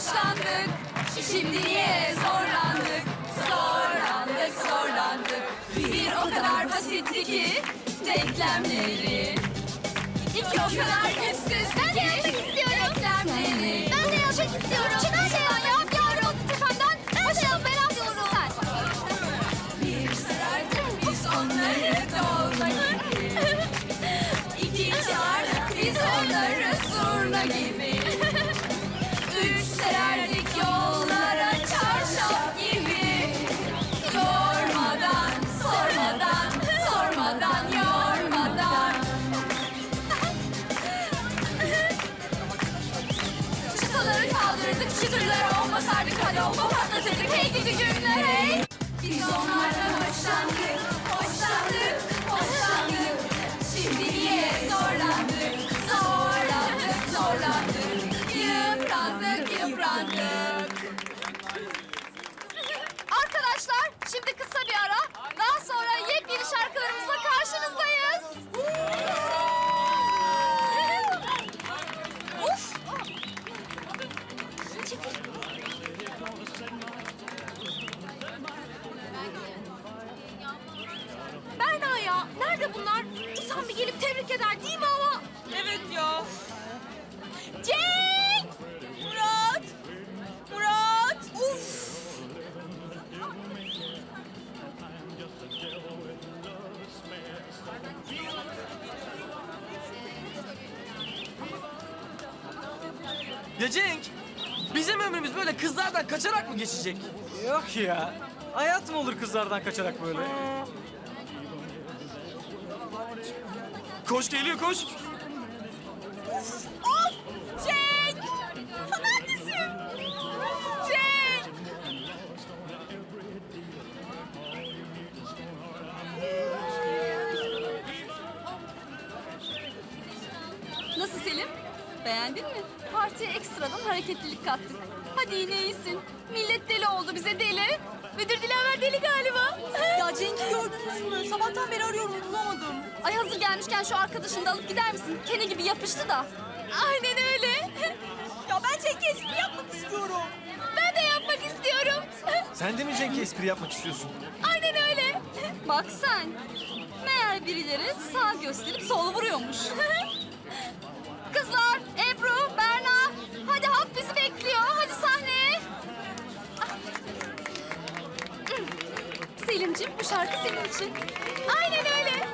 hoşlandık. Şimdi niye zorlandık, zorlandık, zorlandık. Bir o kadar basitti ki denklemleri. İki o kadar güçsüz ben de yapmak olma patlatırdık hey gidi günler hey. Biz onlardan hoşlandık, gelip tebrik eder değil mi ama? Evet ya. Cenk! Murat! Murat! Uf! Ya Cenk, bizim ömrümüz böyle kızlardan kaçarak mı geçecek? Yok ya. Hayat mı olur kızlardan kaçarak böyle? Koş geliyor koş. Cenk! Neredesin? Cenk! Nasıl Selim? Beğendin mi? Partiye ekstradan hareketlilik kattık. Hadi yine iyisin. Millet deli oldu bize deli. Müdür Dilaver deli galiba. Ya Cenk'i gördünüz mü? Sabahtan beri arıyorum bulamadım. Ay hazır gelmişken şu arkadaşını da alıp gider misin? Kene gibi yapıştı da. Aynen öyle. Ya ben Cenk'e espri yapmak istiyorum. Ben de yapmak istiyorum. Sen de mi Cenk'e espri yapmak istiyorsun? Aynen öyle. Bak sen. Meğer birileri sağ gösterip sol vuruyormuş. Selimciğim bu şarkı senin için. Aynen öyle.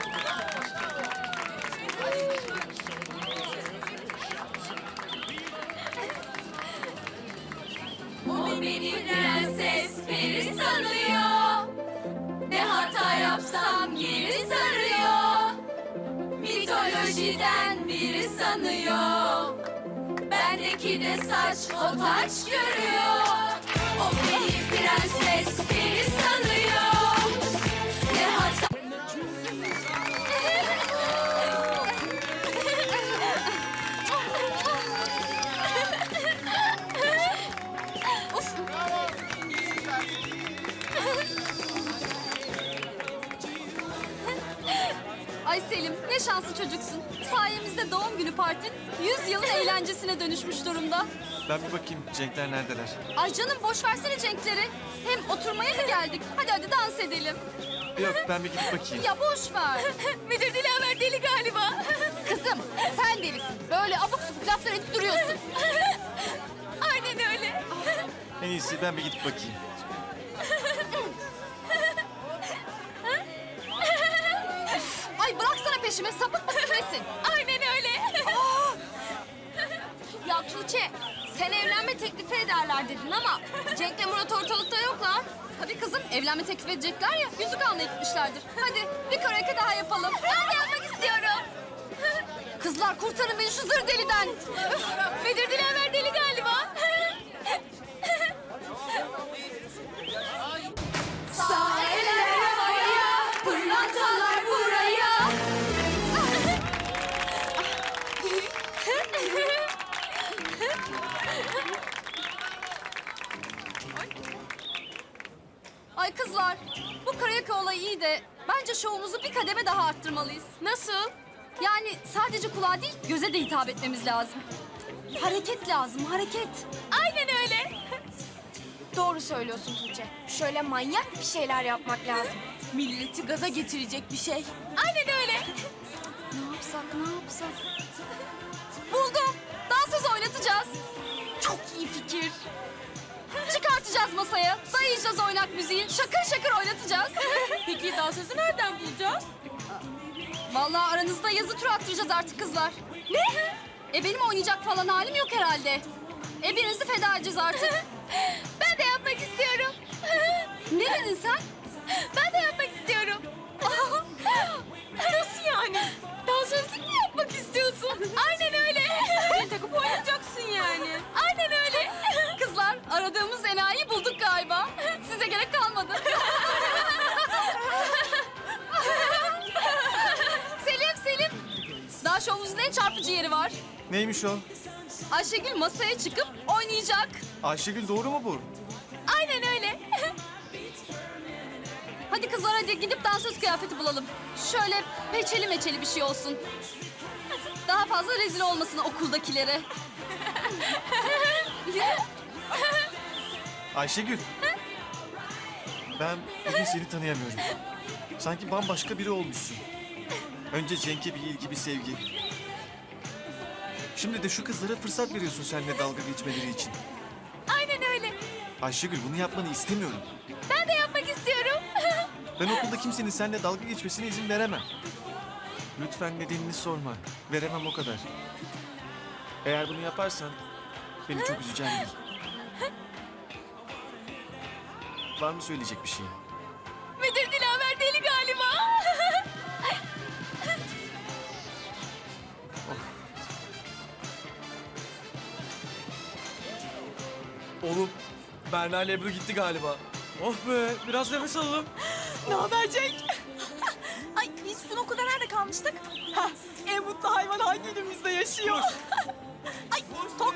O beni prenses peri sanıyor. Ne hata yapsam geri sarıyor. Mitolojiden biri sanıyor. Bendeki de saç o taç görüyor. Ay Selim ne şanslı çocuksun. Sayemizde doğum günü partin 100 yılın eğlencesine dönüşmüş durumda. Ben bir bakayım Cenk'ler neredeler? Ay canım boş versene Cenk'leri. Hem oturmaya mı geldik? Hadi hadi dans edelim. Yok ben bir gidip bakayım. Ya boş ver. Müdür Dilaver deli galiba. Kızım sen delisin. Böyle abuk subuk laflar edip duruyorsun. Aynen öyle. En iyisi ben bir gidip bakayım. Peşime sapık mısın nesin? Aynen öyle. Ya Tuğçe, sen evlenme teklifi ederler dedin ama Cenk'le Murat ortalıkta yoklar. Tabii kızım evlenme teklif edecekler ya yüzük almaya gitmişlerdir. Hadi bir karaoke daha yapalım. Ben de yapmak istiyorum. Kızlar kurtarın beni şu zır deliden. Üf, Bedir Dilaver deli kademe daha arttırmalıyız. Nasıl? Yani sadece kulağa değil, göze de hitap etmemiz lazım. Hareket lazım, hareket. Aynen öyle. Doğru söylüyorsun Tuğçe. Şöyle manyak bir şeyler yapmak lazım. Milleti gaza getirecek bir şey. Aynen öyle. Ne yapsak, ne yapsak? Buldum. Çıkartacağız masaya. Dayayacağız oynak müziği. Şakır şakır oynatacağız. Peki dansözü nereden bulacağız? Vallahi aranızda yazı tur attıracağız artık kızlar. Ne? E benim oynayacak falan halim yok herhalde. E birinizi feda edeceğiz artık. Ben de yapmak istiyorum. ne dedin sen? Ben de yapmak istiyorum. Nasıl yani? Dansözlük mü yapmak istiyorsun? Aynen öyle. Beni takıp oynayacaksın yani. Aynen öyle. Aradığımız enayi bulduk galiba. Size gerek kalmadı. Selim Selim. Daha şovumuzun en çarpıcı yeri var. Neymiş o? Ayşegül masaya çıkıp oynayacak. Ayşegül doğru mu bu? Aynen öyle. Hadi kızlar hadi gidip dansöz kıyafeti bulalım. Şöyle peçeli meçeli bir şey olsun. Daha fazla rezil olmasın okuldakilere. Ayşegül. Ben bugün seni tanıyamıyorum. Sanki bambaşka biri olmuşsun. Önce Cenk'e bir ilgi, bir sevgi. Şimdi de şu kızlara fırsat veriyorsun seninle dalga geçmeleri için. Aynen öyle. Ayşegül bunu yapmanı istemiyorum. Ben de yapmak istiyorum. Ben okulda kimsenin seninle dalga geçmesine izin veremem. Lütfen nedenini sorma. Veremem o kadar. Eğer bunu yaparsan beni çok üzeceğim bil. Var mı söyleyecek bir şey? Müdür Dilaver deli galiba. Oğlum Berna ile Ebru gitti galiba. Oh be biraz nefes alalım. Ne haber Cenk? Ay biz dün okulda nerede kalmıştık? Heh, en mutlu hayvan hangi ilimizde yaşıyor? Ay tokat